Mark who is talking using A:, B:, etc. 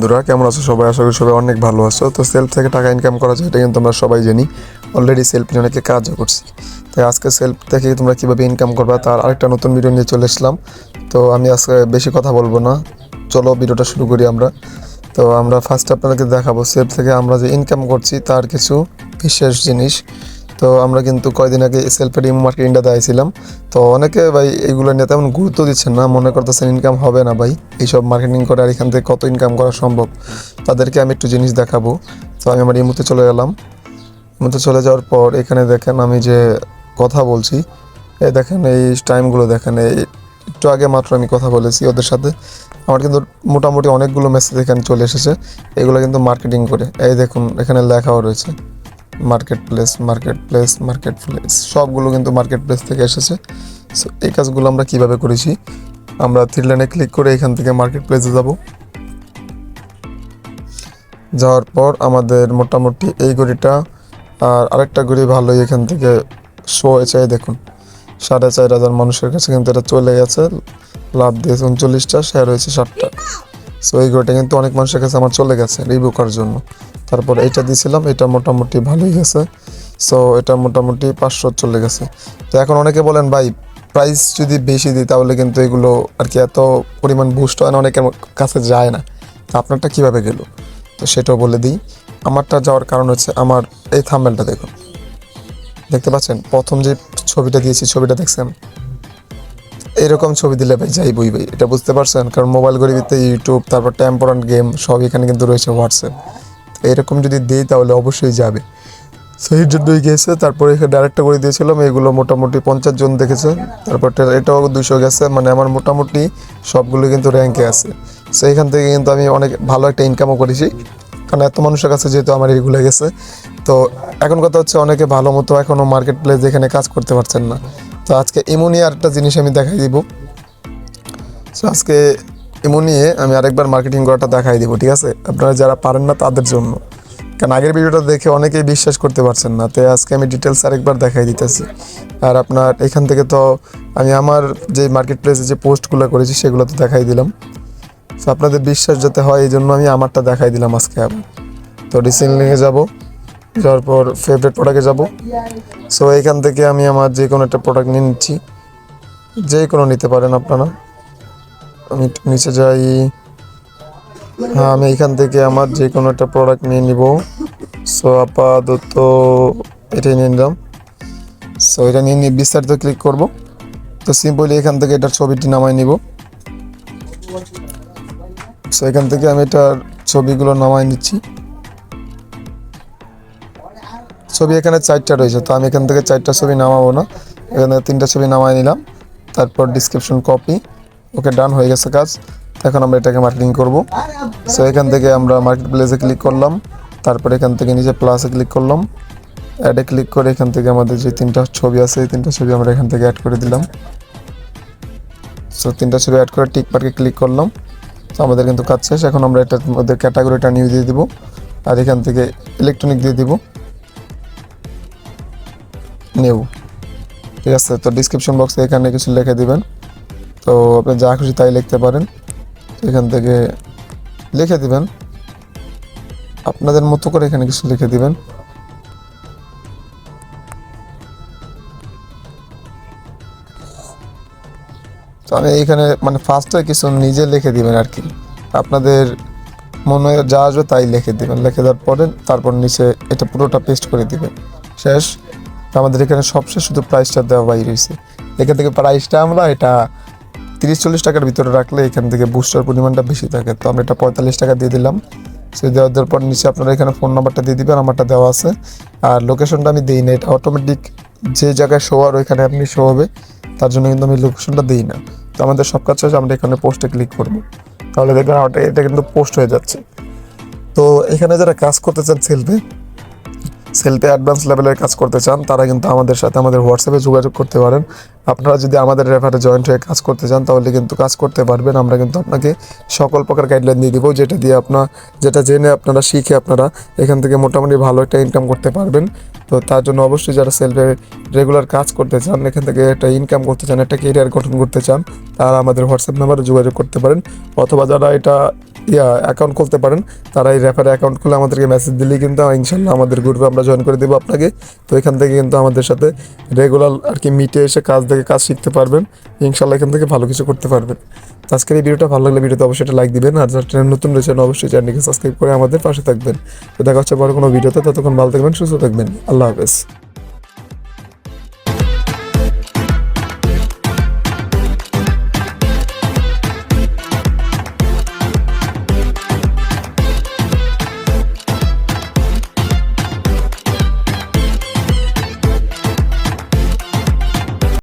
A: বন্ধুরা, কেমন আছো সবাই? আশা করি সবাই অনেক ভালো আছো। তো সেলফ থেকে টাকা ইনকাম করা যায়, এটা কিন্তু আমরা সবাই জানি। অলরেডি সেলফ নিয়ে অনেকে কাজও করছি। তাই আজকে সেলফ থেকে তোমরা কীভাবে ইনকাম করবা, তার আরেকটা নতুন ভিডিও নিয়ে চলে এসলাম। তো আমি আজকে বেশি কথা বলব না। চলো ভিডিওটা শুরু করি আমরা। তো আমরা ফার্স্ট আপনাদেরকে দেখাবো সেলফ থেকে আমরা যে ইনকাম করছি, তার কিছু বিশেষ জিনিস। তো আমরা কিন্তু কয়দিন আগে সেলফের ইমো মার্কেটিংটা দিয়েছিলাম তো অনেকে ভাই এগুলো নিয়ে তেমন গুরুত্ব দিচ্ছেন না, মনে করতেছেন ইনকাম হবে না ভাই। এইসব মার্কেটিং করে আর এখান থেকে কত ইনকাম করা সম্ভব, তাদেরকে আমি একটু জিনিস দেখাবো। তো আমি আমার ইমোতে চলে গেলাম। ইমোতে চলে যাওয়ার পর এখানে দেখেন আমি যে কথা বলছি এই দেখেন এই টাইমগুলো দেখেন এই একটু আগে মাত্র আমি কথা বলেছি ওদের সাথে। আমার কিন্তু মোটামুটি অনেকগুলো মেসেজ এখানে চলে এসেছে, এগুলো কিন্তু মার্কেটিং করে। এই দেখুন, এখানে লেখাও রয়েছে। Market place market place market place সবগুলো কিন্তু মার্কেট প্লেস থেকে এসেছে। সো এই কাজগুলো আমরা কীভাবে করেছি? আমরা থ্রি লাইনে ক্লিক করে এখান থেকে মার্কেট প্লেসে যাব। যাওয়ার পর আমাদের মোটামুটি এই ঘড়িটা আর আরেকটা ঘড়ি ভালোই এখান থেকে শো হয়েছে এই দেখুন। সাড়ে চার হাজার মানুষের কাছে কিন্তু এটা চলে গেছে। লাভ দিয়েছে উনচল্লিশটা শেয়ার হয়েছে ষাটটা। সো এই ঘড়িটা কিন্তু অনেক মানুষের কাছে আমার চলে গেছে রিভিউ করার জন্য। তারপর এইটা দিয়েছিলাম এটা মোটামুটি ভালোই গেছে। সো এটা মোটামুটি পাঁচশো চলে গেছে। তো এখন অনেকে বলেন, ভাই প্রাইস যদি বেশি দিই, তাহলে কিন্তু এগুলো আর কি এত পরিমাণ বুস্ট হয় না, অনেকের কাছে যায় না। আপনারটা কীভাবে গেল? তো সেটাও বলে দিই। আমারটা যাওয়ার কারণ হচ্ছে আমার এই থাম্বেলটা দেখুন। দেখতে পাচ্ছেন? প্রথম যে ছবিটা দিয়েছি, ছবিটা দেখছেন? এরকম ছবি দিলে ভাই যাই বই ভাই, এটা বুঝতে পারছেন? কারণ মোবাইল গরিবিতে ইউটিউব তারপর টেম্পোরান্ট গেম সব এখানে কিন্তু রয়েছে হোয়াটসঅ্যাপ এরকম যদি দিই তাহলে অবশ্যই যাবে। সেই জন্যই গেছে তারপরে এখানে ডাইরেক্টটা করে দিয়েছিলাম, এগুলো মোটামুটি পঞ্চাশ জন দেখেছে। তারপর এটাও দুশো গেছে মানে আমার মোটামুটি সবগুলো কিন্তু র্যাঙ্কে আছে। তো এখান থেকে কিন্তু আমি অনেক ভালো একটা ইনকামও করেছি, কারণ এত মানুষের কাছে যেহেতু আমার এগুলো গেছে। তো এখন কথা হচ্ছে অনেকে ভালো মতো এখনও মার্কেট প্লেস এখানে কাজ করতে পারছেন না। তো আজকে এমনই আরেকটা জিনিস আমি দেখাই দিব। সো আজকে এমন নিয়ে আমি আরেকবার মার্কেটিং করাটা দেখাই দিব, ঠিক আছে? আপনারা যারা পারেন না তাদের জন্য। কারণ আগের ভিডিওটা দেখে অনেকেই বিশ্বাস করতে পারছেন না, তাই আজকে আমি ডিটেলস আরেকবার দেখাই দিতেছি। আর আপনার এখান থেকে তো আমি আমার যে মার্কেট প্লেসে যে পোস্টগুলো করেছি সেগুলো তো দেখাই দিলাম। তো আপনাদের বিশ্বাস যাতে হয়, এই জন্য আমি আমারটা দেখাই দিলাম আজকে আবার। তো রিসেন্টলিংয়ে যাব, যাওয়ার পর ফেভারিট প্রোডাক্টে যাব। সো এখান থেকে আমি আমার যে কোনো একটা প্রোডাক্ট নিয়ে নিচ্ছি। যে কোনো নিতে পারেন আপনারা। আমি নিচে যাই। হ্যাঁ আমি এখান থেকে আমার যে কোনো একটা প্রোডাক্ট নিয়ে নিব। সো আপাতত এটাই নিয়ে নিলাম। সো এটা নিয়ে নিয়ে বিস্তারিত ক্লিক করব। তো সিম্পলি এখান থেকে এটার ছবিটি নামাই নিব। সো এখান থেকে আমি এটার ছবিগুলো নামাই নিচ্ছি। ছবি এখানে চারটা রয়েছে, তো আমি এখান থেকে চারটা ছবি নামাবো না। এখানে তিনটা ছবি নামাই নিলাম। তারপর ডিসক্রিপশন কপি ওকে ডান হয়ে গেছে কাজ। এখন আমরা এটাকে মার্কেটিং করব। সো এখান থেকে আমরা মার্কেট প্লেসে ক্লিক করলাম। তারপরে এখান থেকে নিচে প্লাসে ক্লিক করলাম। অ্যাডে ক্লিক করে এখান থেকে আমাদের যে তিনটা ছবি আছে, এই তিনটা ছবি আমরা এখান থেকে অ্যাড করে দিলাম। সো তিনটা ছবি অ্যাড করে টিক মার্কে ক্লিক করলাম। তো আমাদের কিন্তু কাজ শেষ। এখন আমরা এটার মধ্যে ক্যাটাগরিটা নিউ দিয়ে দিব। আর এখান থেকে ইলেকট্রনিক দিয়ে দিব। নিউ ঠিক আছে? তো ডিসক্রিপশন বক্সে এখানে কিছু লিখে দিবেন। তো আপনি যা খুশি তাই লিখতে পারেন। এখান থেকে লিখে দিবেন। আপনাদের মতো করে এখানে কিছু লিখে দিবেন। তো আমি এখানে মানে ফার্স্টে কিছু নিজে লিখে দিবেন আর কি। আপনাদের মনে যা আসবে তাই লিখে দিবেন। লিখে দেওয়ার পরে তারপর নিচে এটা পুরোটা পেস্ট করে দিবেন। শেষ। আমাদের এখানে সবশেষ শুধু প্রাইসটা দেওয়া বাইরে রয়েছে এখান থেকে প্রাইসটা আমরা এটা তিরিশ চল্লিশ টাকার ভিতরে রাখলে এখান থেকে বুস্টার পরিমাণটা বেশি থাকে। তো আমরা এটা পঁয়তাল্লিশ টাকা দিয়ে দিলাম। সে দেওয়া দেওয়ার পর নিচে আপনারা এখানে ফোন নাম্বারটা দিয়ে দিবেন, আমারটা দেওয়া আছে। আর লোকেশনটা আমি দিই না, এটা অটোমেটিক যে জায়গায় শো আর ওইখানে আপনি শো হবে, তার জন্য কিন্তু আমি লোকেশনটা দিই না। তো আমাদের সব কাজ শেষ, আমরা এখানে পোস্টে ক্লিক করব। তাহলে দেখবেন এটা কিন্তু পোস্ট হয়ে যাচ্ছে। তো এখানে যারা কাজ করতে চান সেলফে সেলফে অ্যাডভান্স লেভেলের কাজ করতে চান, তারা কিন্তু আমাদের সাথে আমাদের হোয়াটসঅ্যাপে যোগাযোগ করতে পারেন। আপনারা যদি আমাদের রেফারে জয়েন্ট হয়ে কাজ করতে চান, তাহলে কিন্তু কাজ করতে পারবেন। আমরা কিন্তু আপনাকে সকল প্রকার গাইডলাইন দিয়ে দিব, যেটা দিয়ে আপনার যেটা জেনে আপনারা শিখে আপনারা এখান থেকে মোটামুটি ভালো একটা ইনকাম করতে পারবেন। তো তার জন্য অবশ্যই যারা সেলফে রেগুলার কাজ করতে চান, এখান থেকে একটা ইনকাম করতে চান, একটা কেরিয়ার গঠন করতে চান, তারা আমাদের হোয়াটসঅ্যাপ নাম্বারে যোগাযোগ করতে পারেন। অথবা যারা এটা, ইয়া অ্যাকাউন্ট খুলতে পারেন, তারা এই রেফারে অ্যাকাউন্ট খুলে আমাদেরকে মেসেজ দিলেই কিন্তু ইনশাল্লাহ আমাদের গ্রুপে আমরা জয়েন করে দেবো আপনাকে। তো এখান থেকে কিন্তু আমাদের সাথে রেগুলার আর কি মিটে এসে কাজ থেকে কাজ শিখতে পারবেন। ইনশাল্লাহ এখান থেকে ভালো কিছু করতে পারবেন। তো আজকের এই ভিডিওটা ভালো লাগলে ভিডিওতে অবশ্যই লাইক দিবেন। আর যার চ্যানেল নতুন রয়েছেন, অবশ্যই চ্যানেলকে সাবস্ক্রাইব করে আমাদের পাশে থাকবেন। তো দেখা হচ্ছে বড় কোনো ভিডিওতে। ততক্ষণ ভালো থাকবেন, সুস্থ থাকবেন। আল্লাহ হাফেজ।